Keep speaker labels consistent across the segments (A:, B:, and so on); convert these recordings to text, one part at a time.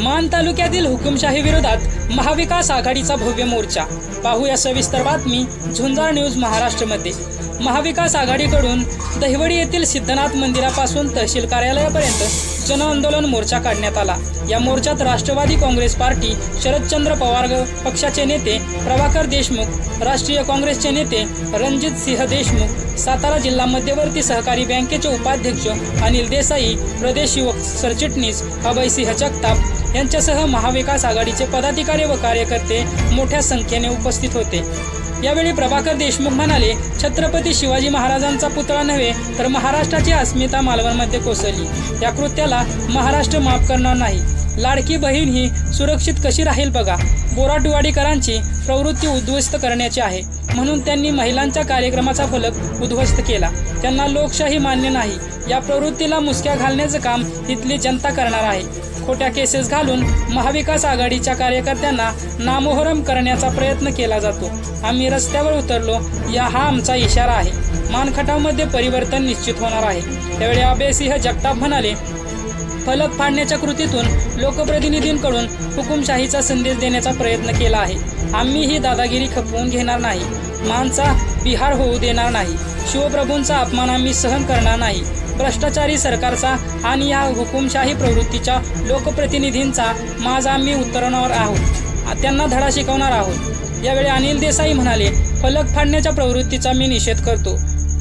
A: मान तालुक्यातील हुकुमशाही विरोधात महाविकास आघाडीचा भव्य मोर्चा. पाहूया सविस्तर बातमी झुंजार न्यूज महाराष्ट्रमध्ये. महाविकास आघाडीकडून दहिवडी येथील सिद्धनाथ मंदिरापासून तहसील कार्यालयापर्यंत जनआंदोलन मोर्चा काढण्यात आला. या मोर्चात राष्ट्रवादी काँग्रेस पार्टी शरदचंद्र पवार पक्षाचे नेते प्रभाकर देशमुख राष्ट्रीय काँग्रेसचे नेते रणजित सिंह देशमुख सातारा जिल्हा मध्यवर्ती सहकारी बँकेचे उपाध्यक्ष अनिल देसाई प्रदेश युवक सरचिटणीस अभयसिंह जगताप यांच्यासह महाविकास आघाडीचे पदाधिकारी व कार्यकर्ते मोठ्या संख्येने उपस्थित होते. यावेळी प्रभाकर देशमुख म्हणाले छत्रपती शिवाजी महाराजांचा पुतळा नव्हे तर महाराष्ट्राची अस्मिता मालवणमध्ये कोसळली. या कृत्याला महाराष्ट्र माफ करणार नाही. लाडकी बहीण ही सुरक्षित कशी राहील बघा. बोराटवाडीकरांची प्रवृत्ती उद्ध्वस्त करण्याची आहे. म्हणून त्यांनी महिलांच्या कार्यक्रमाचा फलक उद्ध्वस्त केला. त्यांना लोकशाही मान्य नाही. या प्रवृत्तीला मुसक्या घालण्याचं काम इथली जनता करणार आहे. खोट्या केसेस घालून महाविकास आघाडीच्या कार्यकर्त्यांना नामोहरम करण्याचा प्रयत्न केला जातो. आम्ही रस्त्यावर उतरलो या हा आमचा इशारा आहे. मानखटावमध्ये परिवर्तन निश्चित होणार आहे. त्यावेळी अभयसिंह जगताप म्हणाले फलक फाडण्याच्या कृतीतून लोकप्रतिनिधींकडून हुकुमशाहीचा संदेश देण्याचा प्रयत्न केला आहे. आम्ही ही दादागिरी खपवून घेणार नाही. मानचा बिहार होऊ देणार नाही. शिवप्रभूंचा अपमान आम्ही सहन करणार नाही. भ्रष्टाचारी सरकारचा आणि या हुकुमशाही प्रवृत्तीच्या लोकप्रतिनिधींचा माज आम्ही उतरवणार आहोत. त्यांना धडा शिकवणार आहोत. यावेळी अनिल देसाई म्हणाले फलक फाडण्याच्या प्रवृत्तीचा मी निषेध करतो.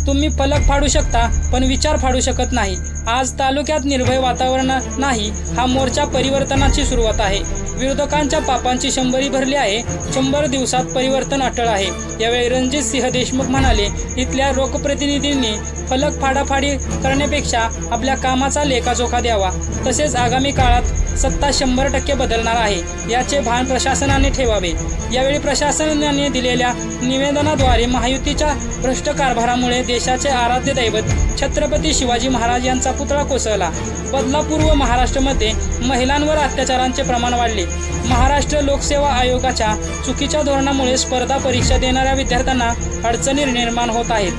A: तुम्ही फलक फाडू शकता पण विचार फाडू शकत नाही. आज तालुक्यात निर्भय वातावरण नाही हा मोर्चा परिवर्तनाची सुरुवात आहे. विरोधकांच्या पापांची शंभरी भरली आहे शंभर दिवसात परिवर्तन अटळ आहे. यावेळी रणजित सिंह देशमुख म्हणाले इथल्या लोकप्रतिनिधींनी फलक फाडाफाडी करण्यापेक्षा आपल्या कामाचा लेखाजोखा द्यावा. तसेच आगामी काळात सत्ता शंभर टक्के बदलणार आहे याचे भान प्रशासनाने ठेवावे. यावेळी प्रशासनाने दिलेल्या निवेदनाद्वारे महायुतीच्या भ्रष्ट कारभारामुळे देशाचे आराध्य दैवत छत्रपती शिवाजी महाराज यांचा पुतळा कोसळला. बदलापूर व महाराष्ट्रामध्ये महिलांवर अत्याचारांचे प्रमाण वाढले. महाराष्ट्र लोकसेवा आयोगाच्या चुकीच्या धोरणामुळे स्पर्धा परीक्षा देणाऱ्या विद्यार्थ्यांना अडचणी निर्माण होत आहेत.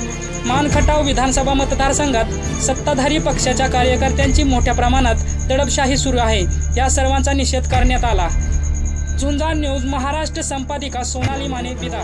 A: मानखटाव विधानसभा मतदारसंघात सत्ताधारी पक्षाच्या कार्यकर्त्यांची मोठ्या प्रमाणात दडपशाही सुरू आहे. या सर्वांचा निषेध करण्यात आला. झुंजा न्यूज महाराष्ट्र संपादिका सोनाली माने पिता.